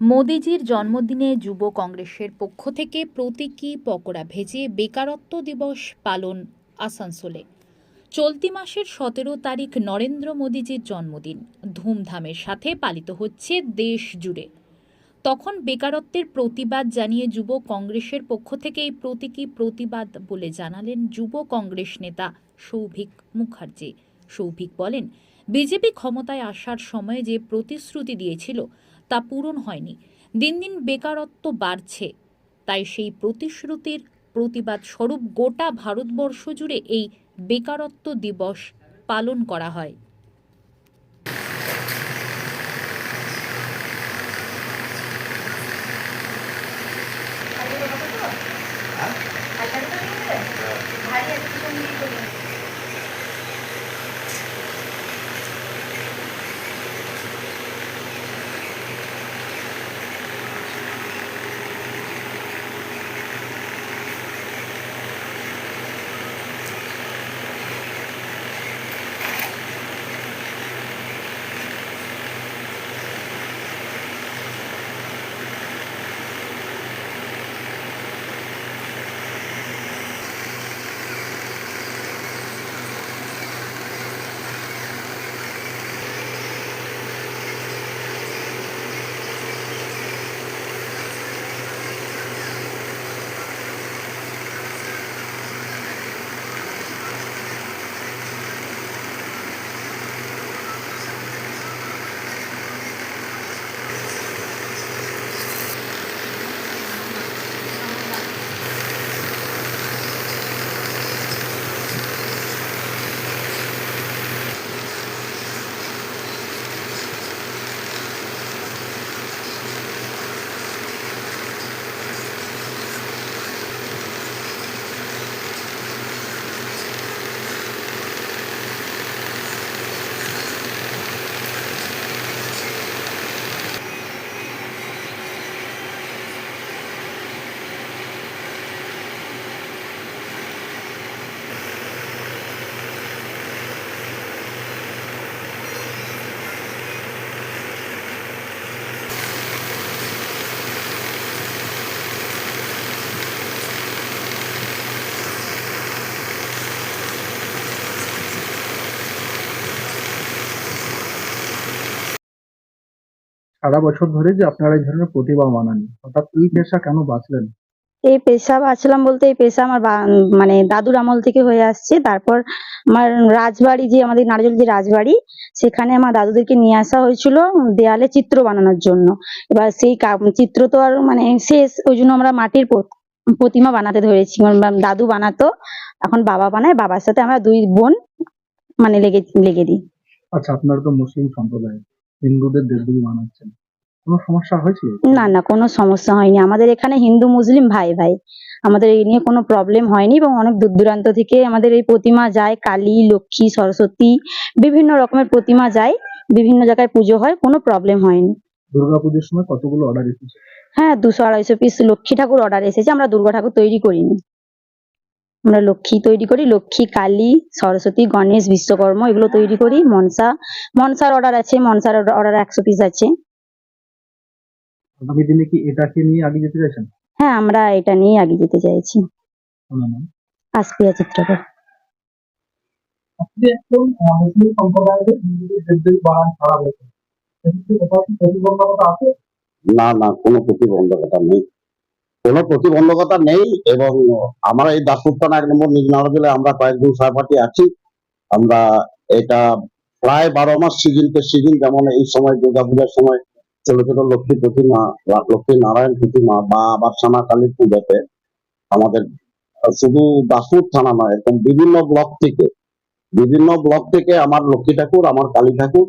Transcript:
মোদিজির জন্মদিনে যুব কংগ্রেসের পক্ষ থেকে প্রতীকী পকোড়া ভেজে বেকারত্ব দিবস পালন আসানসোলে। চলতি মাসের সতেরো তারিখ নরেন্দ্র মোদিজির জন্মদিন। ধুমধামের সাথে পালিত হচ্ছে দেশ জুড়ে। তখন বেকারত্বের প্রতিবাদ জানিয়ে যুব কংগ্রেসের পক্ষ থেকে এই প্রতীকী প্রতিবাদ বলে জানালেন যুব কংগ্রেস নেতা সৌভিক মুখার্জি। সৌভিক বলেন, বিজেপি ক্ষমতায় আসার সময় যে প্রতিশ্রুতি দিয়েছিল তা পূরণ হয়নি। দিন দিন বেকারত্ব বাড়ছে, তাই সেই প্রতিশ্রুতির প্রতিবাদ স্বরূপ গোটা ভারতবর্ষ জুড়ে এই বেকারত্ব দিবস পালন করা হয়। সারা বছর ধরে যে আপনারা এই ধরনের প্রতিভা মানান হঠাৎ এই পেশা কেন বাঁচলেন? এই পেশা বাছলাম বলতে এই পেশা আমার মানে দাদুর আমল থেকে হয়ে আসছে। তারপর আমার রাজবাড়ি যে আমাদের নারজল যে রাজবাড়ি সেখানে আমার দাদুদেরকে নিয়ে আসা হয়েছিল দেয়ালে চিত্র বানানোর জন্য। এবার সেই চিত্র তো আর মানে শেষ ওই জন্য আমরা মাটির প্রতিমা বানাতে ধরেছি। দাদু বানাতো এখন বাবা বানায়। বাবার সাথে আমরা দুই বোন মানে লেগে লেগে দিই। আচ্ছা আপনারা তো মুসলিম সম্প্রদায় হিন্দুদের দেবদেবী মানাচ্ছেন। কোনো সমস্যা হয়েছিল? না না কোনো সমস্যা হয়নি। আমাদের এখানে হিন্দু মুসলিম ভাই ভাই। আমাদের এই নিয়ে কোনো প্রবলেম হয়নি এবং অনেক দূর দূরান্ত থেকে আমাদের এই প্রতিমা যায় কালী লক্ষ্মী সরস্বতী বিভিন্ন রকমের প্রতিমা যায় বিভিন্ন জায়গায় পুজো হয় কোনো প্রবলেম হয়নি। দুর্গাপুজোর সময় কতগুলো অর্ডার এসেছে? হ্যাঁ দুশো আড়াইশো পিস লক্ষ্মী ঠাকুর অর্ডার এসেছে আমরা দুর্গা ঠাকুর তৈরি করিনি। আমরা লক্ষ্মী তৈরি করি লক্ষ্মী কালী সরস্বতী গণেশ বিশ্বকর্মা এগুলো তৈরি করি মনসা মনসার অর্ডার আছে মনসার অর্ডার একশো পিস আছে। আগামী দিনে কি এটাকে নিয়ে আগে যেতে চাইছেন? হ্যাঁ আমরা এটা নিয়ে আগে যেতে চাইছি। আসপিয়া চিত্রকর। প্রতিবন্ধকতা আছে? না না কোনো প্রতিবন্ধকতা নেই। কোনো প্রতিবন্ধকতা নেই এবং আমরা এই দাসপুরতানা এক নম্বর নিজ জেলে আমরা কয়েকজন সহপাঠী আছি। আমরা এটা প্রায় বারো মাস সিজন কে সিজন যেমন এই সময় দুর্গা পূজার সময় ছোট ছোট লক্ষ্মী প্রতিমা লক্ষ্মী নারায়ণ প্রতিমা, বা আবার সানা কালী পূজাতে আমাদের শুধু দাসপুর থানা নয় এরকম বিভিন্ন ব্লক থেকে, বিভিন্ন ব্লক থেকে আমার লক্ষ্মী ঠাকুর, আমার কালী ঠাকুর